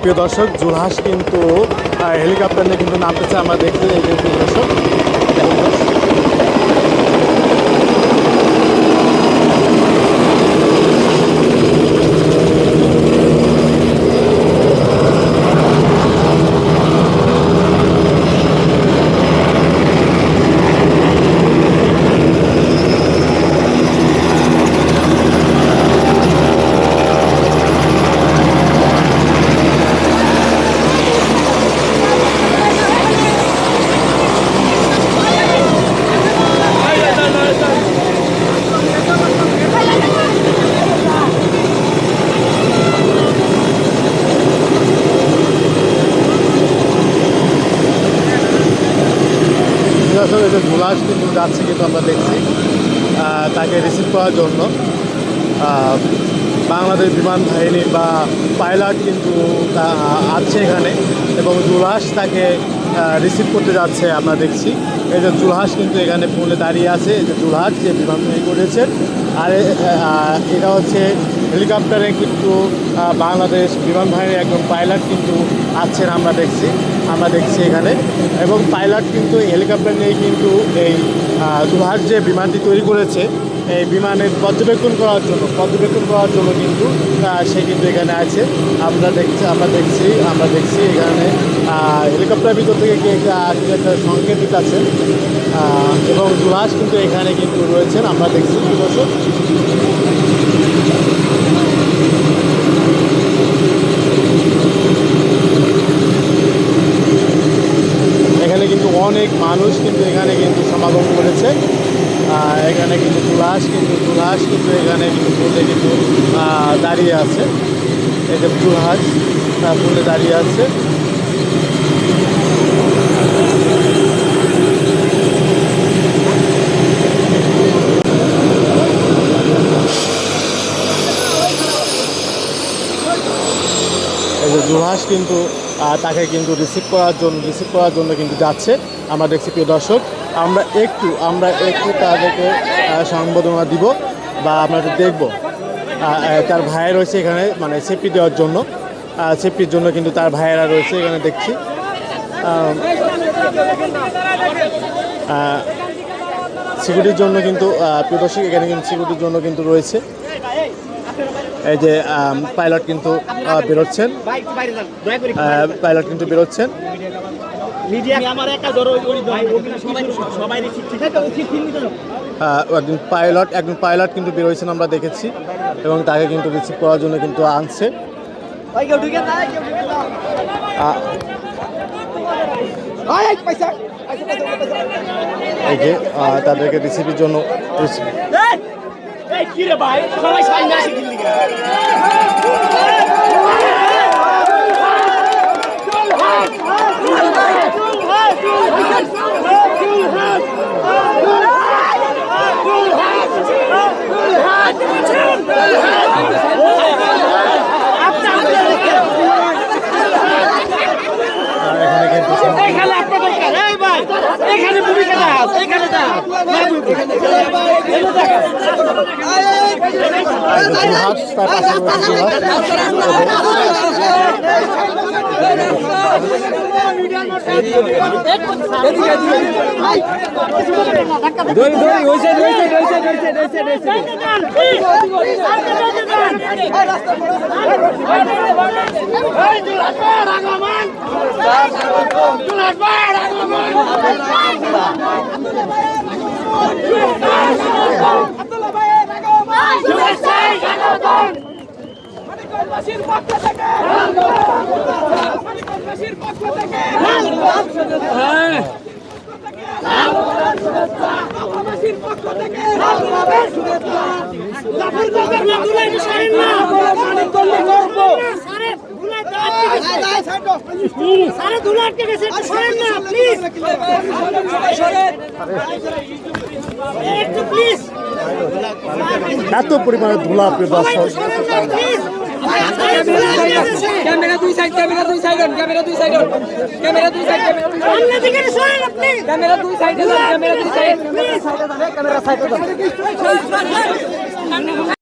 প্রিয় দর্শক জুলহাস কিন্তু হেলিকপ্টার নিয়ে কিন্তু নামতেছে। আমরা দেখতে দর্শক। এই যে জুলহাস কিন্তু যাচ্ছে কিন্তু আমরা দেখছি তাকে রিসিভ করার জন্য। বাংলাদেশ বিমান বাহিনী বা পাইলট কিন্তু আছে এখানে এবং জুলহাস তাকে রিসিভ করতে যাচ্ছে, আমরা দেখছি। এই যে জুলহাস কিন্তু এখানে পুলে দাঁড়িয়ে আছে, এই যে জুলহাস যে বিমান তৈরি করেছেন আর এটা হচ্ছে হেলিকপ্টারে কিন্তু বাংলাদেশ বিমান বাহিনীর একজন পাইলট কিন্তু আছেন আমরা দেখছি আমরা দেখছি এখানে। এবং পাইলট কিন্তু হেলিকপ্টার নিয়ে কিন্তু এই জুলহাস যে বিমানটি তৈরি করেছে, এই বিমানের পর্যবেক্ষণ করার জন্য, পর্যবেক্ষণ করার জন্য কিন্তু সে কিন্তু এখানে আছে। আমরা দেখছি আমরা দেখছি আমরা দেখছি এখানে হেলিকপ্টার ভিতর থেকে কে আসলে একটা সংকেত দিতেছে এবং জুলহাস কিন্তু এখানে কিন্তু রয়েছেন, আমরা দেখছি কিন্তু অনেক মানুষ কিন্তু এখানে কিন্তু সমাগম করেছে। এখানে কিন্তু তুলাস কিন্তু তুলাস কিন্তু এখানে কিন্তু ফুলে কিন্তু দাঁড়িয়ে আছে। যে তুলাস ফুলে দাঁড়িয়ে আছে। জুলহাস কিন্তু তাকে কিন্তু রিসিভ করার জন্য রিসিভ করার জন্য কিন্তু যাচ্ছে আমরা দেখছি প্রিয় দর্শক। আমরা একটু আমরা একটু তাদেরকে সংবর্ধনা দিব বা আমরা দেখব তার ভাই রয়েছে এখানে মানে সেফটি দেওয়ার জন্য। সেফটির জন্য কিন্তু তার ভাইয়েরা রয়েছে এখানে দেখছি। সিকিউরিটির জন্য কিন্তু প্রিয় দর্শক, এখানে কিন্তু সিকিউরিটির জন্য কিন্তু রয়েছে। এই যে পাইলট কিন্তু বেরোচ্ছেন। পাইলট কিন্তু বেরোচ্ছেন। একজন পাইলট একজন পাইলট কিন্তু বেরোয়েছেন আমরা দেখেছি এবং তাকে কিন্তু রিসিভ করার জন্য কিন্তু আনছে। এই যে তাদেরকে রিসিভের জন্য এই কি রে ভাই? সবাই সাইন দিল্লি এখানে কিন্তু সম- এখানে আপনার দরকার এই ভাই এখানে ভূমিকা দাও এখানে দাও এই যে জুলহাস, তার পাশে রয়েছে জুলহাস। সারে ধুলা আটকে গেছে একটু সরেন না প্লিজ। একটু প্লিজ এত পরিমাণে ধুলা সবাই দর্শক একটু সরেন না প্লিজ সারে ধুলা দুই সাইড ক্যামেরা দুই সাইড ক্যামেরা দুই সাইড ক্যামেরা দুই সাইড ক্যামেরা দুই সাইড। ক্যামেরা দুই সাইড ক্যামেরা দুই সাইড। Camera side